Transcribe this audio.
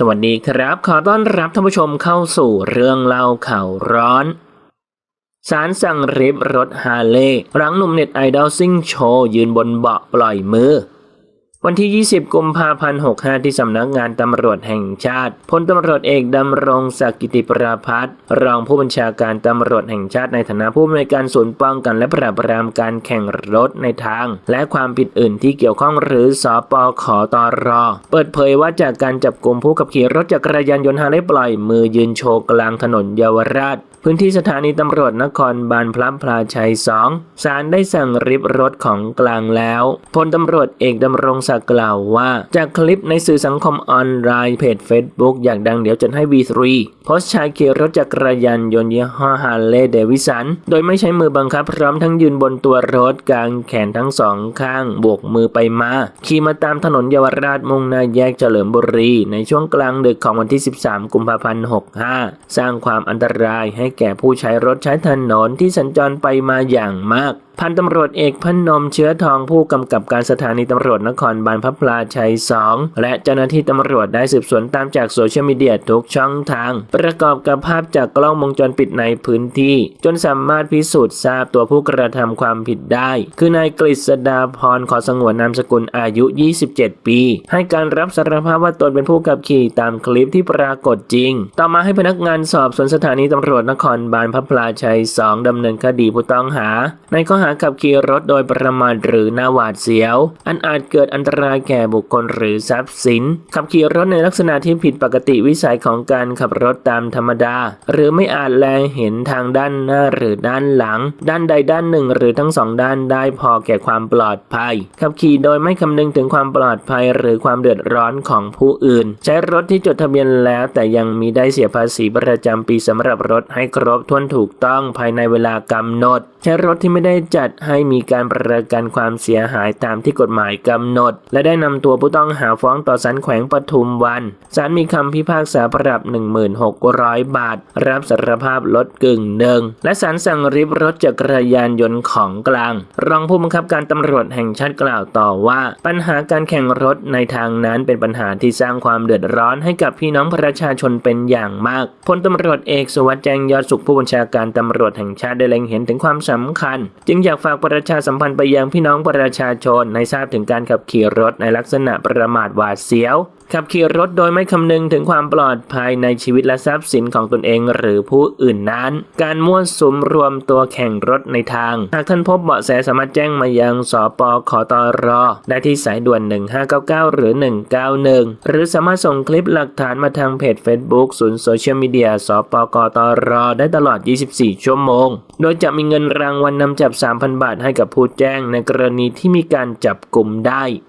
สวัสดีครับ ขอต้อนรับท่านผู้ชมเข้าสู่เรื่องเล่าข่าวร้อน สารสั่งริบรถฮาร์เล่หลังหนุ่มเน็ตไอดอลซิ่งโชว์ยืนบนเบาะปล่อยมือ วันที่ 20 กุมภาพันธ์ 65 ที่สำนักงานตำรวจแห่งชาติ พลตำรวจเอกดำรงศักดิ์กิติประพัฒรองผู้บัญชาการตำรวจแห่งชาติในฐานะผู้อำนวยการศูนย์ป้องกันและปราบปรามการแข่งรถในทาง และความผิดอื่นที่เกี่ยวข้องหรือสปขอตรเปิดเผยว่าจากการจับกลุ่มผู้ขับขี่รถจักรยานยนต์ฮาร์เลย์ปล่อยมือยืนโชว์กลางถนนเยาวราชพื้นที่สถานีตำรวจนครบาลพระพลาชัยสองศาลได้สั่งริบรถของกลางแล้ว พลตำรวจเอกดำรงศักดิ์กล่าวว่า จากคลิปในสื่อสังคมออนไลน์เพจ Facebook อยากดังเดี๋ยวจัดให้ V3 โพสชายขี่รถจักรยานยนต์ยี่ห้อฮาร์เลย์เดวิสันโดยไม่ใช้มือบังคับ พร้อมทั้งยืนบนตัวรถกลางแขนทั้งสองข้างโบกมือไปมา ขี่มาตามถนนเยาวราชมุ่งหน้าแยกเฉลิมบุรี ในช่วงกลางดึกของวันที่ 13 กุมภาพันธ์ 65 สร้างความอันตรายให้แก่ผู้ใช้รถใช้ถนนที่สัญจรไปมาอย่างมาก พันตำรวจเอกพนมเชื้อทองผู้กำกับการสถานีตำรวจนครบาลพระพลาชัย 2 และเจ้าหน้าที่ตำรวจได้สืบสวนตามจากโซเชียลมีเดียทุกช่องทาง ประกอบกับภาพจากกล้องวงจรปิดในพื้นที่ จนสามารถพิสูจน์ทราบตัวผู้กระทำความผิดได้ คือนายกฤษดาพรขอสงวนนามสกุลอายุ 27 ปี ให้การรับสารภาพว่าตนเป็นผู้ขับขี่ตามคลิปที่ปรากฏจริง ต่อมาให้พนักงานสอบสวนสถานีตำรวจนครบาลพระพลาชัย 2ดำเนินคดีผู้ต้องหาในข้อหาขับขี่รถโดยประมาทหรือหน้าหวาดเสียว อันอาจเกิดอันตรายแก่บุคคลหรือทรัพย์สิน ขับขี่รถในลักษณะที่ผิดปกติวิสัยของการขับรถตามธรรมดา หรือไม่อาจแลเห็นทางด้านหน้าหรือด้านหลัง ด้านใดด้านหนึ่งหรือทั้งสองด้านได้พอแก่ความปลอดภัย ขับขี่โดยไม่คำนึงถึงความปลอดภัยหรือความเดือดร้อนของผู้อื่น ใช้รถที่จดทะเบียนแล้วแต่ยังมีได้เสียภาษีประจำปีสำหรับรถให้ครบถ้วนถูกต้องภายในเวลากำหนดใช้รถที่ไม่ได้จัดให้มีการประกันความเสียหายตามที่กฎหมายกำหนด และได้นำตัวผู้ต้องหาฟ้องต่อศาลแขวงปทุมวันศาลมีคำพิพากษาปรับ 1600 บาท รับสารภาพลดกึ่งหนึ่งและศาลสั่งริบรถจักรยานยนต์ของกลาง รองผู้บังคับการตำรวจแห่งชาติกล่าวต่อว่า ปัญหาการแข่งรถในทางนั้นเป็นปัญหาที่สร้างความเดือดร้อนให้กับพี่น้องประชาชนเป็นอย่างมากพลตำรวจเอกสวัสดิ์แจ้งยอดสุขผู้บัญชาการตำรวจแห่งชาติได้เล็งเห็นถึงความสำคัญ จึงอยากฝากประชาสัมพันธ์ไปยังพี่น้องประชาชนให้ทราบถึงการขับขี่รถในลักษณะประมาทหวาดเสียว ขับขี่รถโดยไม่คำนึงถึงความปลอดภัยในชีวิตและทรัพย์สินของตนเองหรือผู้อื่นนั้น การมั่วสุมรวมตัวแข่งรถในทาง หากท่านพบเบาะแสสามารถแจ้งมายังสปขตรอ ได้ที่สายด่วน 1599 หรือ 191 หรือสามารถส่งคลิปหลักฐานมาทางเพจ Facebook ศูนย์โซเชียลมีเดียสปกตรได้ตลอด 24 ชั่วโมง โดยจะมีเงินรางวัลนนำจับ 3,000 บาทให้กับผู้แจ้งในกรณีที่มีการจับกลุ่มได้